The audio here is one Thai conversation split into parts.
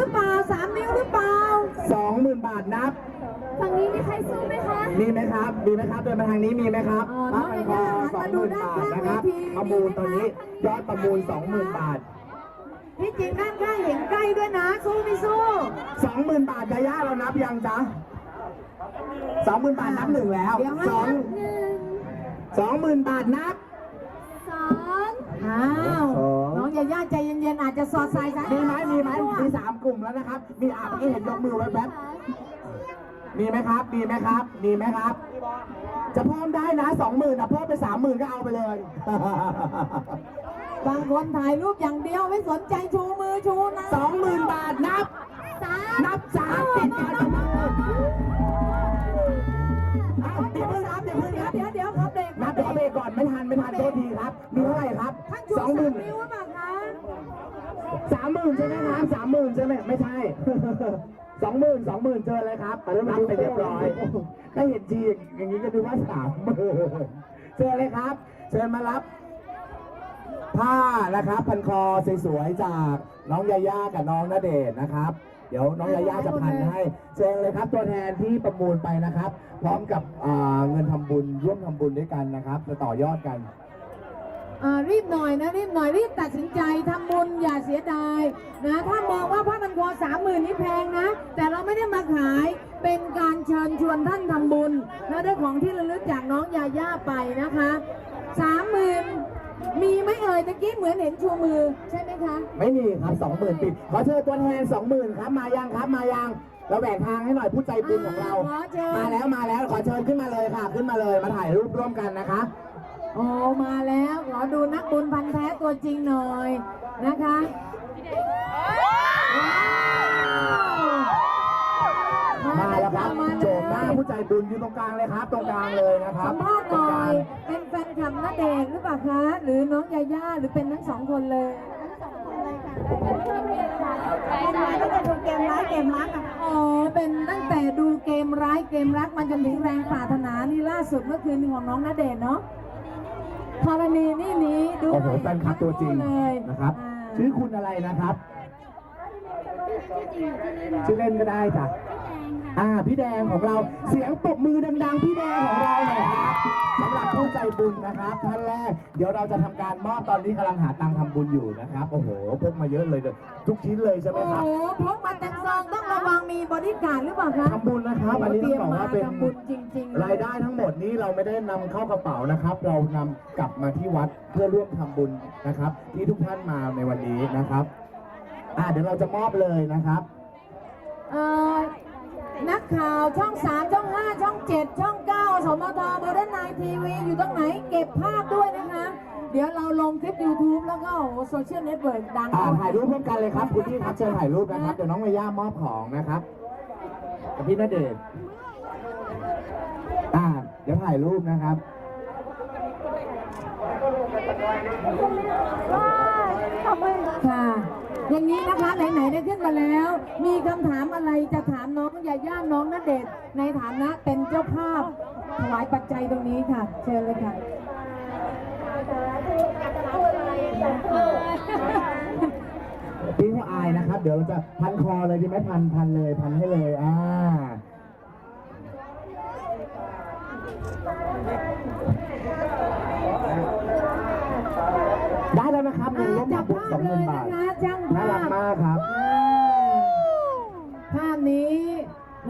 หรือเปล่าสามนิ้วหรือเปล่าสองหมื่นบาทนับ ฝั่งนี้มีใครสู้ไหมคะ มีไหมครับ มีไหมครับ เดินมาทางนี้มีไหมครับอ๋อพระพันคอน้สอองงยายาหันมาดูหมื่นด้านบาทข้างนะครับเวทีประมูลมีไหมตอนนี้คะยอดประมูลสองหมื่นบาทที่จริงด้านข้างเห็นใกล้ด้วยนะ สู้ไม่สู้สองหมื่นบาทยาย่าเรานับยังจ๊ะสองหมื่นบาทนับหนึ่งแล้วเดี๋ยวให้สองนับหนึ่งสองหมื่นบาทนับสองอ้า จจะสอดสายสายมีไหมมีไหมมีสามกลุ่มแล้วนะครับ มีอาเมื่อกี้เห็นยกมือไว้แป๊บมีไหมครับ มีไหมครับ มีไหมครับ จะเพิ่มได้นะสองหมื่นอะเพิ่มไปสามหมื่นก็เอาไปเลย บางคนถ่ายรูปอย่างเดียวไม่สนใจชูมือชูนะสองหมื่นบาทนับ สามนับสามติดกันเอาเดี๋ยวเพิ่งนับ ใช่ไหมไม่ใช่ สองหมื่นสองหมื่นเจอเลยครับรับไปเรียบร้อยถ้าเห็นทีอย่างนี้ก็ดูว่าสามหมื่นเจอเลยครับ เชิญมารับ ผ้านะครับพันคอสวยๆจากน้องยาย่ากับน้องณเดชน์นะครับ เดี๋ยวน้องยาย่าจะพันให้ เชิญเลยครับ ตัวแทนที่ประมูลไปนะครับ พร้อมกับอ่าเงินทำบุญร่วมทำบุญด้วยกันนะครับ จะต่อยอดกัน รีบหน่อยนะรีบหน่อยรีบตัดสินใจทำบุญอย่าเสียดายนะถ้ามองว่าผ้าพันคอสามหมื่นนี่แพงนะ แต่เราไม่ได้มาขายเป็นการเชิญชวนท่านทำบุญและได้ของที่ระลึกจากน้องยาย่าไปนะคะสามหมื่นมีไหมเอ่ยตะกี้เหมือนเห็นชูมือใช่ไหมคะ ไม่มีครับสองหมื่นปิดขอเชิญตัวแทนสองหมื่นครับมายังครับมายังเราแบ่งทางให้หน่อยผู้ใจบุญของเราขอเชิญมาแล้วมาแล้วขอเชิญขึ้นมาเลยค่ะ ขึ้นมาเลยมาถ่ายรูปร่วมกันนะคะ โอ้มาแล้วขอดูนักบุญพันธ์แท้ตัวจริงหน่อยนะคะว้าวมาแล้วครับมาโฉมหน้าผู้ใจบุญอยู่ตรงกลางเลยครับ ตรงกลางเลยนะครับสัมภาษณ์หน่อยเป็นแฟนคลับนาเดชน์หรือเปล่าคะหรือน้องยาย่าหรือเป็นทั้งสองคนเลยตั้งแต่ดูเกมร้ายเกมรักอะอ๋อ เป็นตั้งแต่ดูเกมร้ายเกมรักมันจนถึงแรงปรารถนานี่ล่าสุดเมื่อคืนของน้องนาเดชน์เนาะ ธรณีนี่นี้ดูโอ้โหแฟนคลับตัวจริงเลยนะครับอ่าชื่อคุณอะไรนะครับ ชื่อเล่นก็ได้จ้ะอ่าพี่แดงของเราเสียงปรบมือดังๆ พี่แดงของเรา บุญนะครับท่านแรก เดี๋ยวเราจะทำการมอบตอนนี้กำลังหาตังค์ทำบุญอยู่นะครับ โอ้โหพกมาเยอะเลยเด้อทุกชิ้นเลยใช่ไหมโอ้ครับโหพกมาเต็มซองต้องระวังมีบริการดหรือเปล่าคะทำบุญนะครับอันนี้ต้องบอกว่าเป็นทำบุญจริงๆรายได้ทั้งหมดนี้เราไม่ได้นำเข้ากระเป๋านะครับ เรานำกลับมาที่วัดเพื่อร่วมทำบุญนะครับ ที่ทุกท่านมาในวันนี้นะครับอ่าเดี๋ยวเราจะมอบเลยนะครับเอ่อ นักข่าวช่อง3ช่อง5ช่อง7ช่อง9สมทบรนายทีวีอยู่ตรงไหนเก็บภาพด้วยนะคะ เดี๋ยวเราลงคลิป YouTube แล้วก็โซเชียลเน็ตเวิร์กดังอ่าถ่ายรูปร่วมกันเลยครับคุณพี่ครับเชิญถ่ายรูปนะครับเดี๋ยวน้องเมย่ามอบของนะครับกับพี่ณเดชน์อ่าเดี๋ยวถ่ายรูปนะครับค่ะ อย่างนี้นะคะไหนๆได้ขึ้นมาแล้ว มีคำถามอะไรจะถามน้องยาย่าน้องณเดชน์ในฐานะเป็นเจ้าภาพถวายปัจจัยตรงนี้ค่ะ เชิญเลยค่ะ พี่เขาอายนะครับ เดี๋ยวเราจะพันคอเลยดีไหมพันพันเลยพันให้เลยอ่าได้แล้วนะครับเงินร่วม จับ ทำบุญ ภา ส พ องห เล มื่น ย บา นะ ท คะช่าง น่า ภา รัก พ มากครับ อ่าภาพนี้นะ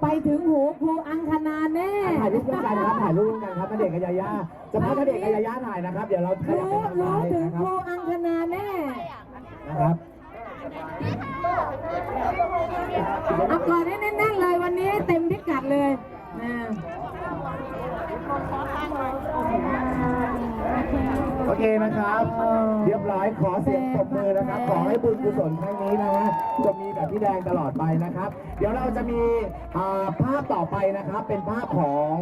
ไปถึงหูครูอังคณาแน่ถ่ายรูปร่วมกันครับถ่ายรูปร่วมกันครับณเดชน์กับยาย่าจะพาณเดชน์กับยาย่าถ่ายนะครับ เดี๋ยวเราขรู้ยับไปทางซ้ารู้ยถึงนะคครับรูอังคณาแน่นะครับเอาก่อนให้แน่นๆเลยวันนี้เต็มพิกัดเลยนะ โอเคนะครับ เรียบร้อยขอเสียงปรบมือนะครับ ขอให้บุญกุศลครั้งนี้นะฮะจะมีแบบพี่แดงตลอดไปนะครับ เดี๋ยวเราจะมีภาพต่อไปนะครับ เป็นภาพของ